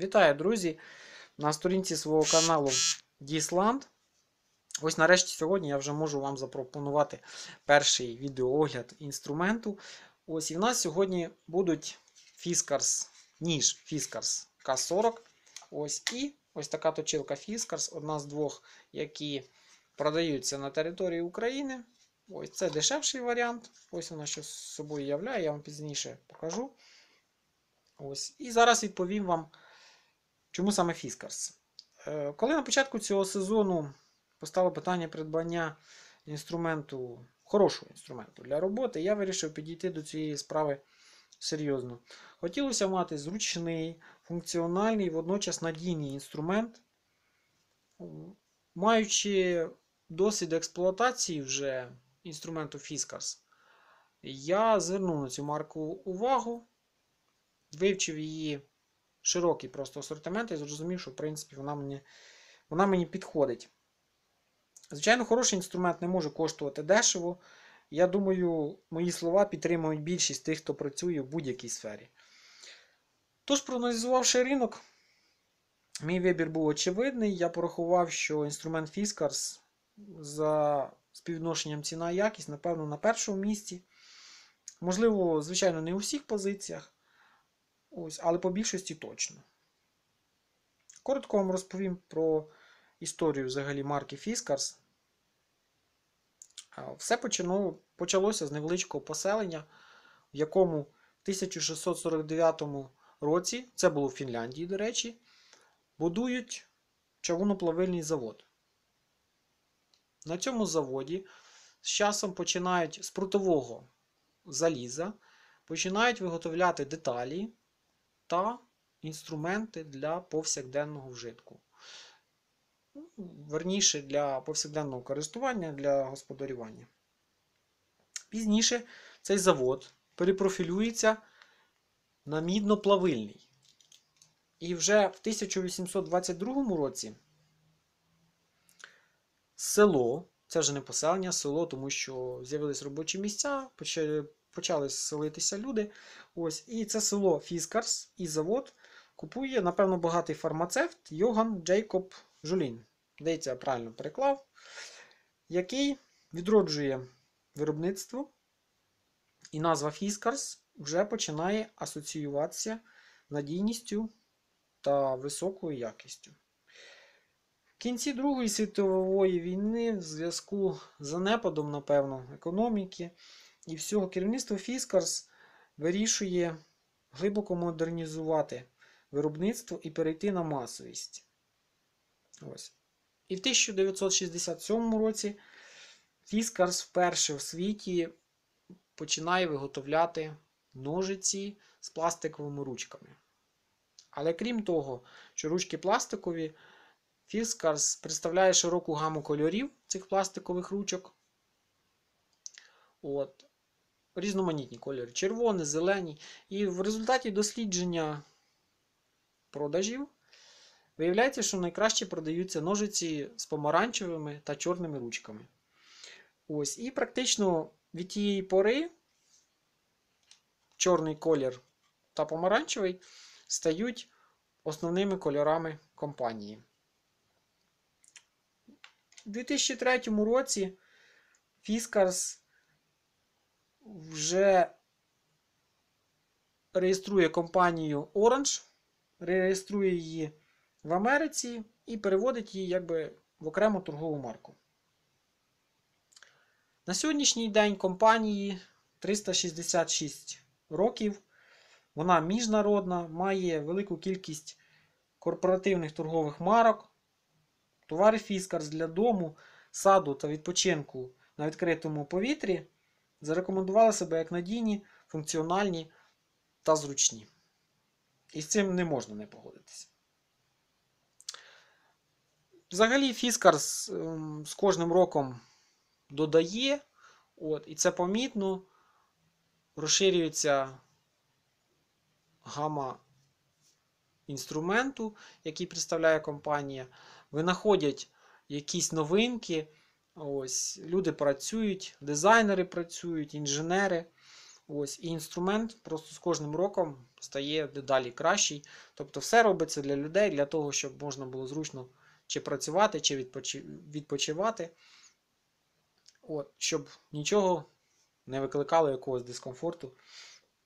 Вітаю, друзі! На сторінці свого каналу Дісland. Ось нарешті сьогодні я вже можу вам запропонувати перший відеоогляд інструменту. Ось і в нас сьогодні будуть Fiskars, ніж Fiskars K40. Ось і ось така точилка Fiskars, одна з двох, які продаються на території України. Ось це дешевший варіант. Ось вона що з собою являє, я вам пізніше покажу. Ось. І зараз відповім вам, чому саме Fiskars. Е, Коли на початку цього сезону постало питання придбання інструменту, хорошого інструменту для роботи, я вирішив підійти до цієї справи серйозно. Хотілося мати зручний, функціональний водночас надійний інструмент. Маючи досвід експлуатації вже інструменту Fiskars, я звернув на цю марку увагу, вивчив її широкий просто асортимент і зрозумів, що в принципі вона мені, вона мені підходить. Звичайно, хороший інструмент не може коштувати дешево. Я думаю, мої слова підтримують більшість тих, хто працює в будь-якій сфері. Тож, проаналізувавши ринок, мій вибір був очевидний. Я порахував, що інструмент Fiskars за співвідношенням ціна якість, напевно, на першому місці. Можливо, звичайно, не у всіх позиціях. Ось, але по більшості точно. Коротко вам розповім про історію взагалі марки Fiskars. Все почало, почалося з невеличкого поселення, в якому в 1649 році, це було в Фінляндії, до речі, будують чавуноплавильний завод. На цьому заводі з часом починають з прутового заліза, починають виготовляти деталі та інструменти для повсякденного вжитку. Верніше для повсякденного користування для господарювання. Пізніше цей завод перепрофілюється на мідноплавильний. І вже в 1822 році село, це вже не поселення, село, тому що з'явились робочі місця, почали селитися люди. Ось, І це село Фіскарс і завод купує, напевно, багатий фармацевт Йоган Джейкоб Жулін. Здається, правильно переклав, який відроджує виробництво. І назва Фіскарс вже починає асоціюватися надійністю та високою якістю. В кінці Другої світової війни, в зв'язку з занепадом, напевно, економіки і всього керівництво Fiskars вирішує глибоко модернізувати виробництво і перейти на масовість. Ось. І в 1967 році Fiskars вперше в світі починає виготовляти ножиці з пластиковими ручками. Але крім того, що ручки пластикові, Fiskars представляє широку гаму кольорів цих пластикових ручок. От. Різноманітні кольори. Червоний, зелені. І в результаті дослідження продажів виявляється, що найкраще продаються ножиці з помаранчевими та чорними ручками. Ось. І практично від тієї пори чорний колір та помаранчевий стають основними кольорами компанії. У 2003 році Fiskars вже реєструє компанію Orange, реєструє її в Америці і переводить її якби в окрему торгову марку. На сьогоднішній день компанії 366 років. Вона міжнародна, має велику кількість корпоративних торгових марок. Товари Fiskars для дому, саду та відпочинку на відкритому повітрі зарекомендували себе як надійні, функціональні та зручні. І з цим не можна не погодитися. Взагалі, Fiskars ем, з кожним роком додає, от, і це помітно, розширюється гама інструменту, який представляє компанія. Винаходять якісь новинки. Ось, Люди працюють, дизайнери працюють, інженери. Ось, І інструмент просто з кожним роком стає дедалі кращий. Тобто все робиться для людей, для того, щоб можна було зручно чи працювати, чи відпочи- відпочивати. От, щоб нічого не викликало якогось дискомфорту.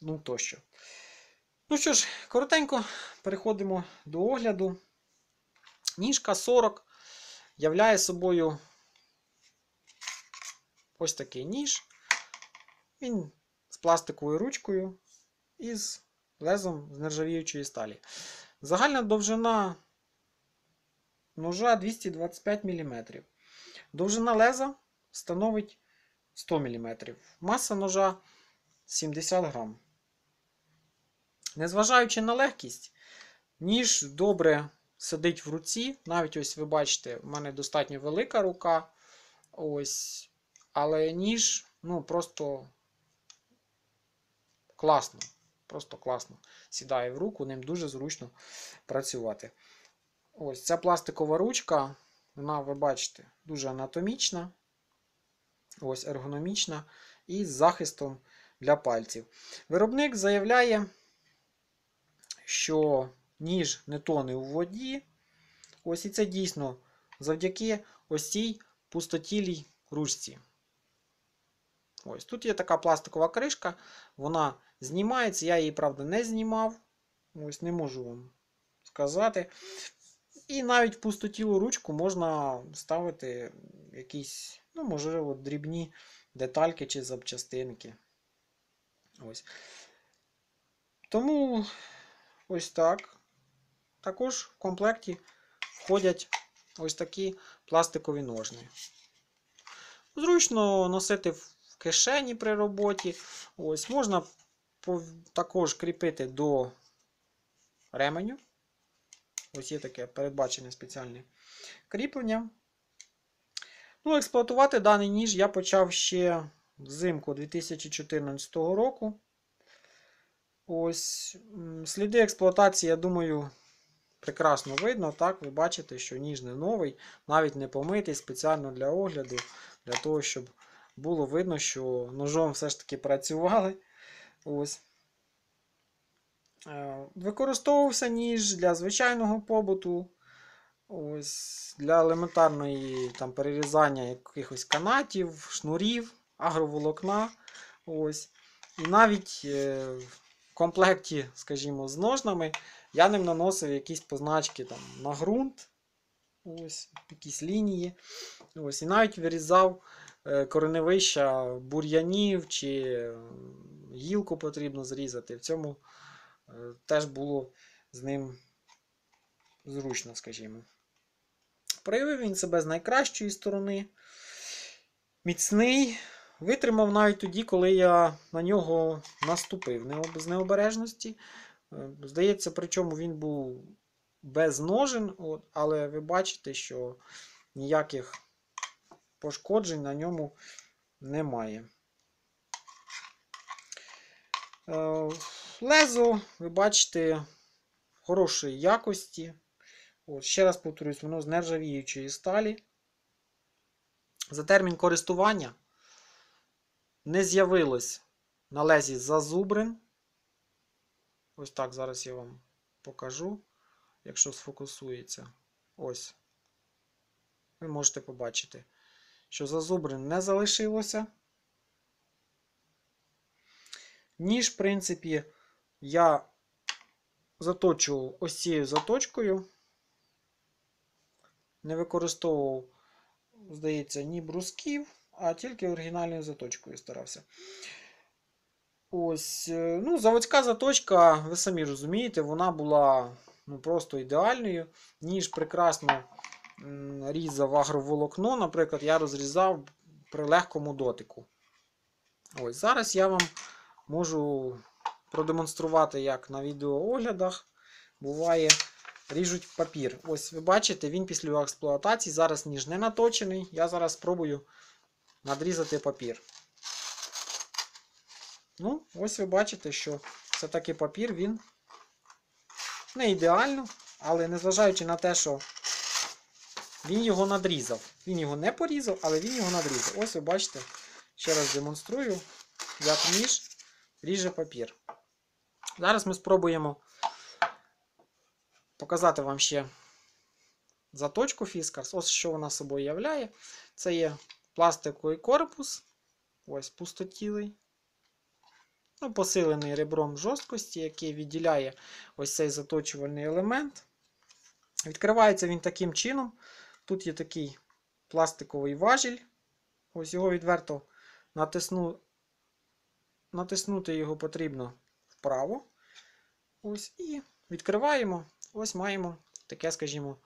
Ну тощо. Ну що ж, коротенько переходимо до огляду. Ніжка 40 являє собою ось такий ніж. Він з пластиковою ручкою і з лезом з нержавіючої сталі. Загальна довжина ножа 225 мм. Довжина леза становить 100 мм. Маса ножа 70 грам. Незважаючи на легкість, ніж добре сидить в руці. Навіть ось ви бачите, в мене достатньо велика рука. Ось. Але ніж, ну, просто класно. Просто класно сідає в руку, ним дуже зручно працювати. Ось ця пластикова ручка, вона, ви бачите, дуже анатомічна, ось ергономічна і з захистом для пальців. Виробник заявляє, що ніж не тоне у воді. Ось і це дійсно завдяки ось цій пустотілій ручці. Ось тут є така пластикова кришка, вона знімається. Я її, правда, не знімав. Ось не можу вам сказати. І навіть пустотілу ручку можна ставити якісь, ну, можливо, дрібні детальки чи запчастинки. Ось. Тому ось так. Також в комплекті входять ось такі пластикові ножни. Зручно носити в кишені при роботі. Ось Можна також кріпити до ременю. Ось є таке передбачене спеціальне кріплення. Ну, Експлуатувати даний ніж я почав ще взимку 2014 року. Ось Сліди експлуатації, я думаю, прекрасно видно. Так, Ви бачите, що ніж не новий, навіть не помитий спеціально для огляду, для того, щоб було видно, що ножом все ж таки працювали. Ось. Використовувався ніж для звичайного побуту. Ось, Для елементарної там, перерізання якихось канатів, шнурів, агроволокна. Ось. І навіть е, в комплекті, скажімо, з ножнами я ним наносив якісь позначки там, на ґрунт, ось, якісь лінії. Ось, І навіть вирізав е, кореневища бур'янів чи гілку потрібно зрізати. В цьому е, теж було з ним зручно, скажімо. Проявив він себе з найкращої сторони. Міцний. Витримав навіть тоді, коли я на нього наступив з необережності. Е, здається, причому він був без ножен, але ви бачите, що ніяких пошкоджень на ньому немає. Е, лезо, ви бачите, хорошої якості. От, Ще раз повторюсь, воно з нержавіючої сталі. За термін користування не з'явилось на лезі зазубрин. Ось так зараз я вам покажу, якщо сфокусується. Ось. Ви можете побачити, що зазубрин не залишилося. Ніж, в принципі, я заточував ось цією заточкою. Не використовував, здається, ні брусків, а тільки оригінальною заточкою старався. Ось, е, ну, Заводська заточка, ви самі розумієте, вона була ну, просто ідеальною. Ніж прекрасно різав агроволокно. Наприклад, я розрізав при легкому дотику. Ось, Зараз я вам можу продемонструвати, як на відеооглядах буває, ріжуть папір. Ось ви бачите, він після експлуатації зараз ніж не наточений. Я зараз спробую надрізати папір. Ну, ось ви бачите, що все-таки папір він не ідеально, але незважаючи на те, що він його надрізав. Він його не порізав, але він його надрізав. Ось ви бачите, ще раз демонструю, як ніж ріже папір. Зараз ми спробуємо показати вам ще заточку Фіскарс. Ось що вона собою являє. Це є пластиковий корпус, ось пустотілий. Ну, посилений ребром жорсткості, який відділяє ось цей заточувальний елемент. Відкривається він таким чином. Тут є такий пластиковий важіль. Ось його відверто натисну... натиснути його потрібно вправо. Ось І відкриваємо. Ось маємо таке, скажімо,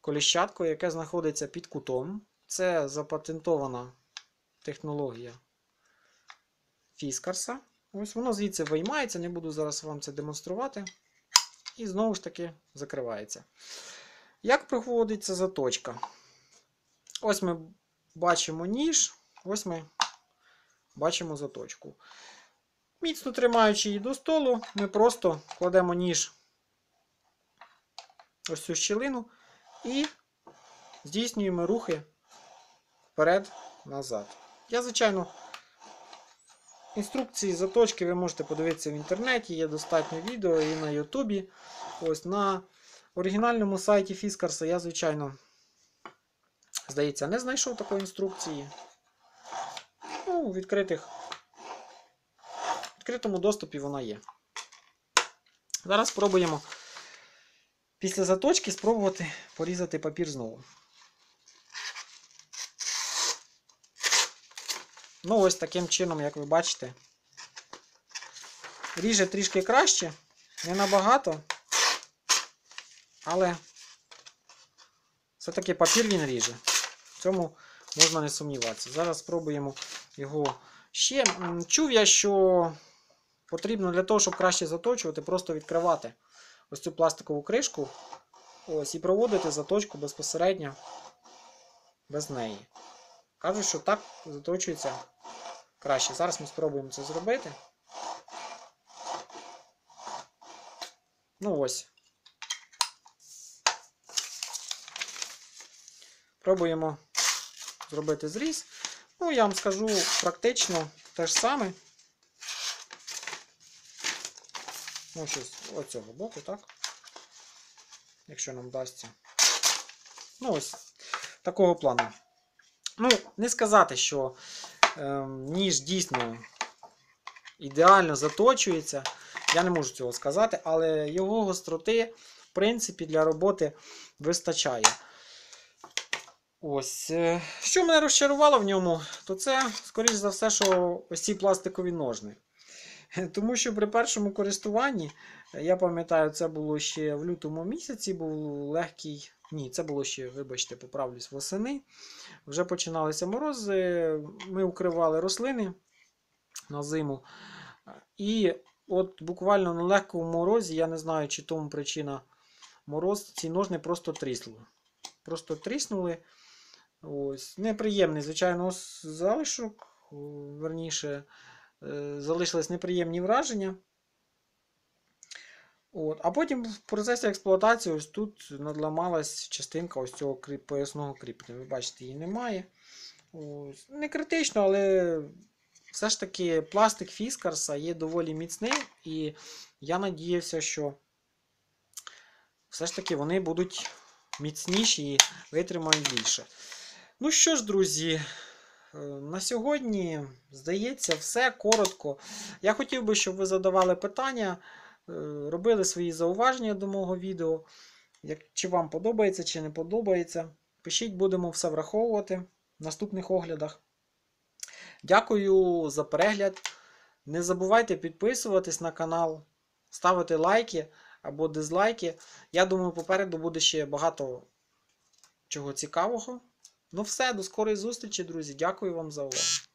коліщатко, яке знаходиться під кутом. Це запатентована технологія Фіскарса. Ось воно звідси виймається, не буду зараз вам це демонструвати. І знову ж таки закривається. Як проходиться заточка? Ось ми бачимо ніж, ось ми бачимо заточку. Міцно тримаючи її до столу, ми просто кладемо ніж ось цю щілину і здійснюємо рухи вперед-назад. Я, звичайно, інструкції заточки ви можете подивитися в інтернеті, є достатньо відео і на Ютубі. Ось на оригінальному сайті Фіскарса я, звичайно, здається, не знайшов такої інструкції. Ну, у відкритих, відкритому доступі вона є. Зараз спробуємо після заточки спробувати порізати папір знову. Ну, ось таким чином, як ви бачите, ріже трішки краще, не набагато, але все-таки папір він ріже. В цьому можна не сумніватися. Зараз спробуємо його ще. Чув я, що потрібно для того, щоб краще заточувати, просто відкривати ось цю пластикову кришку ось, і проводити заточку безпосередньо без неї. Кажуть, що так заточується краще. Зараз ми спробуємо це зробити. Ну ось. Пробуємо зробити зріз. Ну, я вам скажу практично те ж саме. Ну, щось оцього боку, так? Якщо нам вдасться. Ну, ось, такого плану. Ну, не сказати, що е, ніж дійсно ідеально заточується. Я не можу цього сказати, але його гостроти, в принципі, для роботи вистачає. Ось. е, Що мене розчарувало в ньому, то це, скоріш за все, що ось ці пластикові ножни. Тому що при першому користуванні, я пам'ятаю, це було ще в лютому місяці, був легкий. Ні, це було ще, вибачте, поправлюсь, восени. Вже починалися морози, ми укривали рослини на зиму. І от буквально на легкому морозі, я не знаю, чи тому причина мороз, ці ножни просто трісли. Просто тріснули. Ось. Неприємний, звичайно, залишок. Верніше, е, залишились неприємні враження. От. А потім в процесі експлуатації ось тут надламалась частинка ось цього поясного кріплення. Ви бачите, її немає. Ось. Не критично, але все ж таки пластик Фіскарса є доволі міцний, і я надіявся, що все ж таки вони будуть міцніші і витримають більше. Ну що ж, друзі, е, на сьогодні, здається, все коротко. Я хотів би, щоб ви задавали питання, е, робили свої зауваження до мого відео. Як, чи вам подобається, чи не подобається. Пишіть, будемо все враховувати в наступних оглядах. Дякую за перегляд. Не забувайте підписуватись на канал, ставити лайки або дизлайки. Я думаю, попереду буде ще багато чого цікавого. Ну все, до скорої зустрічі, друзі. Дякую вам за увагу.